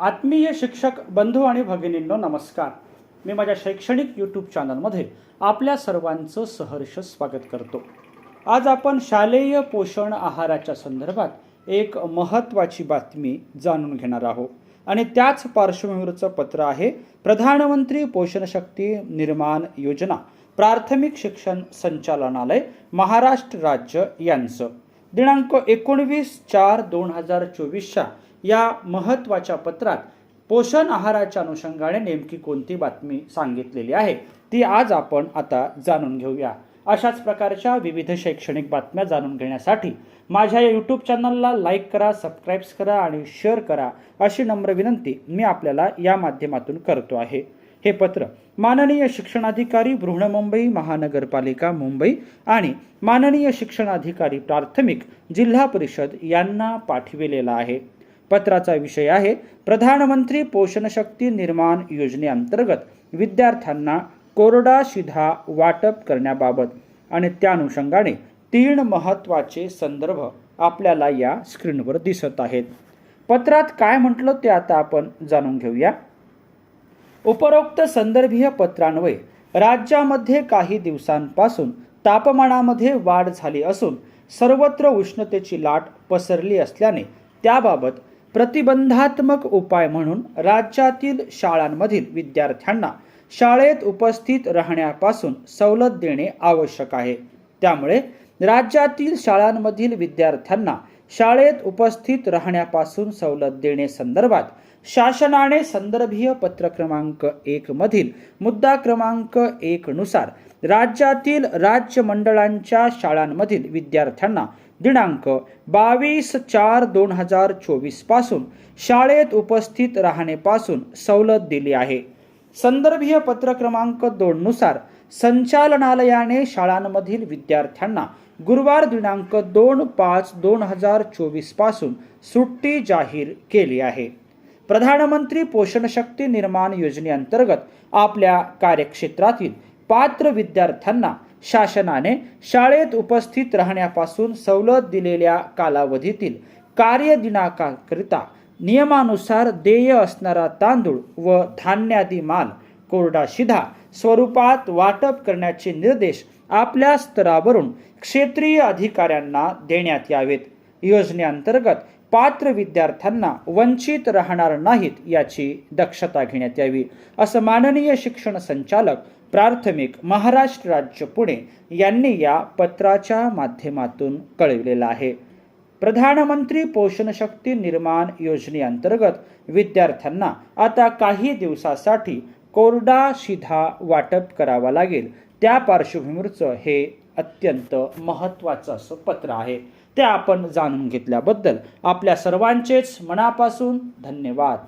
आत्मीय शिक्षक बंधू आणि भगिनींनो नमस्कार. मी माझ्या शैक्षणिक यूट्यूब चॅनलमध्ये आपल्या सर्वांचं सहर्ष स्वागत करतो. आज आपण शालेय पोषण आहाराच्या संदर्भात एक महत्त्वाची बातमी जाणून घेणार आहोत. आणि त्याच पार्श्वभूमीवरचं पत्र आहे प्रधानमंत्री पोषण शक्ती निर्माण योजना प्राथमिक शिक्षण संचालनालय महाराष्ट्र राज्य यांचं. दिनांक एकोणवीस चार दोन हजार चोवीसच्या या महत्त्वाच्या पत्रात पोषण आहाराच्या अनुषंगाने नेमकी कोणती बातमी सांगितलेली आहे ती आज आपण आता जाणून घेऊया. अशाच प्रकारच्या विविध शैक्षणिक बातम्या जाणून घेण्यासाठी माझ्या या यूट्यूब चॅनलला लाईक करा सबस्क्राईब्स करा आणि शेअर करा अशी नम्र विनंती मी आपल्याला या माध्यमातून करतो आहे. हे पत्र माननीय शिक्षणाधिकारी बृहणमुंबई महानगरपालिका मुंबई आणि माननीय शिक्षणाधिकारी प्राथमिक जिल्हा परिषद यांना पाठविलेला आहे. पत्राचा विषय आहे प्रधानमंत्री पोषण शक्ती निर्माण योजनेअंतर्गत विद्यार्थ्यांना कोरडा शिधा वाटप करण्याबाबत आणि त्या अनुषंगाने तीन महत्त्वाचे संदर्भ आपल्याला या स्क्रीनवर दिसत आहेत. पत्रात काय म्हटलं ते आता आपण जाणून घेऊया. उपरोक्त संदर्भीय पत्रान्वये राज्यामध्ये काही दिवसांपासून तापमानामध्ये वाढ झाली असून सर्वत्र उष्णतेची लाट पसरली असल्याने त्याबाबत प्रतिबंधात्मक उपाय म्हणून राज्यातील शाळांमधील विद्यार्थ्यांना शाळेत उपस्थित राहण्यापासून सवलत देणे आवश्यक आहे. त्यामुळे राज्यातील शाळांमधील विद्यार्थ्यांना शाळेत उपस्थित राहण्यापासून सवलत देणे संदर्भात शासनाने संदर्भीय पत्र क्रमांक एक मधील मुद्दा क्रमांक एक नुसार राज्यातील राज्य मंडळांच्या शाळांमधील विद्यार्थ्यांना दिनांक बावीस चार दोन हजार चोवीसपासून शाळेत उपस्थित राहण्यापासून सवलत दिली आहे. संदर्भीय पत्र क्रमांक दोन नुसार संचालनालयाने शाळांमधील विद्यार्थ्यांना गुरुवार दिनांक दोन पाच दोन हजार चोवीसपासून सुट्टी जाहीर केली आहे. प्रधानमंत्री पोषण शक्ती निर्माण योजनेअंतर्गत आपल्या कार्यक्षेत्रातील पात्र विद्यार्थ्यांना शासनाने शाळेत उपस्थित राहण्यापासून सवलत दिलेल्या कालावधीतील कार्यदिनाकाकरिता नियमानुसार देय असणारा तांदूळ व धान्यादी माल कोरडा शिधा स्वरूपात वाटप करण्याचे निर्देश आपल्या स्तरावरून क्षेत्रीय अधिकाऱ्यांना देण्यात यावेत. योजनेअंतर्गत पात्र विद्यार्थ्यांना वंचित राहणार नाहीत याची दक्षता घेण्यात यावी असं माननीय शिक्षण संचालक प्राथमिक महाराष्ट्र राज्य पुणे यांनी या पत्राच्या माध्यमातून कळविलेलं आहे. प्रधानमंत्री पोषण शक्ती निर्माण योजनेअंतर्गत विद्यार्थ्यांना आता काही दिवसासाठी कोरडा शिधा वाटप करावा लागेल. त्या पार्श्वभूमीवरचं हे अत्यंत महत्त्वाचं असं पत्र आहे. ते आपण जाणून घेतल्याबद्दल आपल्या सर्वांचेच मनापासून धन्यवाद.